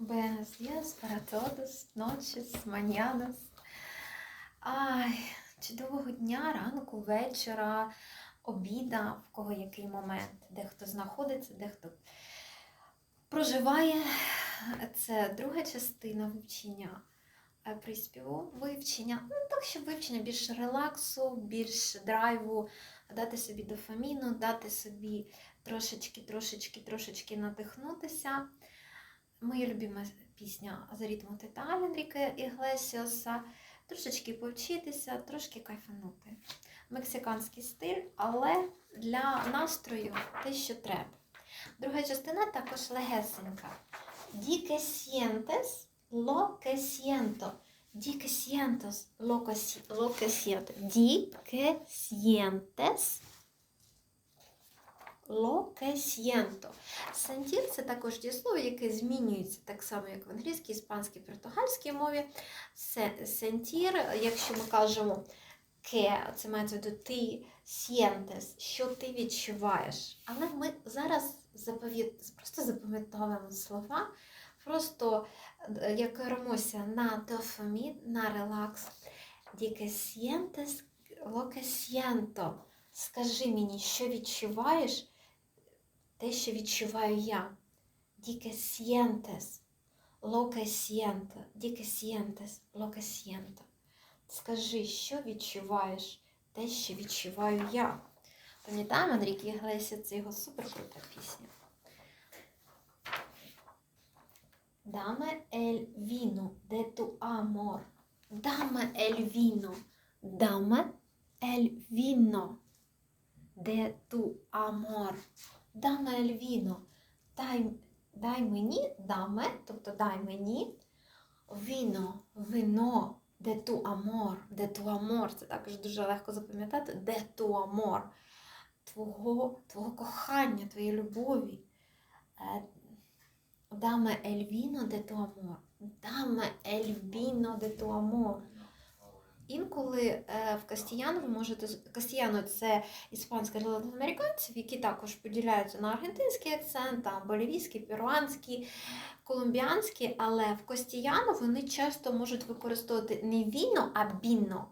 Buenos días para todos, noches, mañanas. Ай, чудового дня, ранку, вечора, обіда, в кого який момент, де хто знаходиться, де хто проживає. Це друга частина вивчення е, приспіву, вивчення. Ну, так, щоб вивчення більше релаксу, більше драйву, дати собі дофаміну, дати собі трошечки, трошечки, трошечки надихнутися. Моя любима пісня за ритму Титаль Енріке Іглесіоса. Трошечки повчитися, трошки кайфанути. Мексиканський стиль, але для настрою те, що треба. Друга частина також легесенька. Ді que sientes lo que siento. Ді que sientes lo que, si- lo que siento. Que que це також дієслово, яке змінюється так само, як в англійській, іспанській, португальській мові. Се- Сентір, якщо ми кажемо ке, це мається в ти sientes, що ти відчуваєш. Але ми зараз заповіт- просто запам'ятовуємо слова, просто е, як керуємося на дофамін, на релакс. Ді que sientes lo que. Скажи мені, що відчуваєш, те, що відчуваю я. Ді que sientes lo que siento. Ді que sientes lo que siento. Скажи, що відчуваєш, те, що відчуваю я. Пам'ятаємо, Андрій Іглесі, це його суперкрута пісня. Dame el vino de tu amor. Dame el vino. Dame el vino de tu amor. El vino. Дай, дай мені, даме, тобто дай мені віно, вино, де ту амор, де ту амор. Це також дуже легко запам'ятати, де ту амор. Твого, твого кохання, твоєї любові. Е, vino de tu amor. Dame el vino de tu amor. Інколи е, в Кастіяну ви можете Кастіяно це іспанська для латиноамериканців, які також поділяються на аргентинський акцент, там болівійський, перуанський, колумбіанський, але в Костіяно вони часто можуть використовувати не віно, а біно.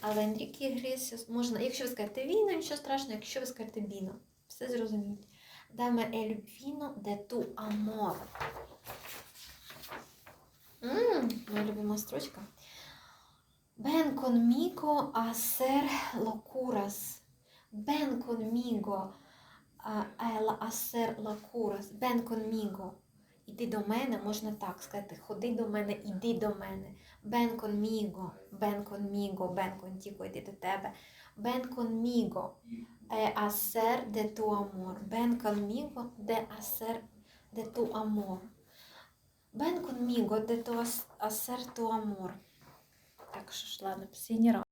Але Енрікі Іглесіас можна, якщо ви скажете віно, нічого страшного, якщо ви скажете біно. Все зрозуміють. El vino de tu amor. Ммм, моя любима строчка. Ven conmigo hacer locuras. Ven conmigo a hacer locuras. Ven conmigo. Іди до мене, можна так сказати. Ходи до мене, іди до мене. Ven conmigo, ven conmigo, ven contigo, іди до тебе. Ven conmigo е, hacer de tu amor. Ven conmigo de hacer de tu amor. Ven conmigo de tu hacer tu amor. Так йшла на постійні раз.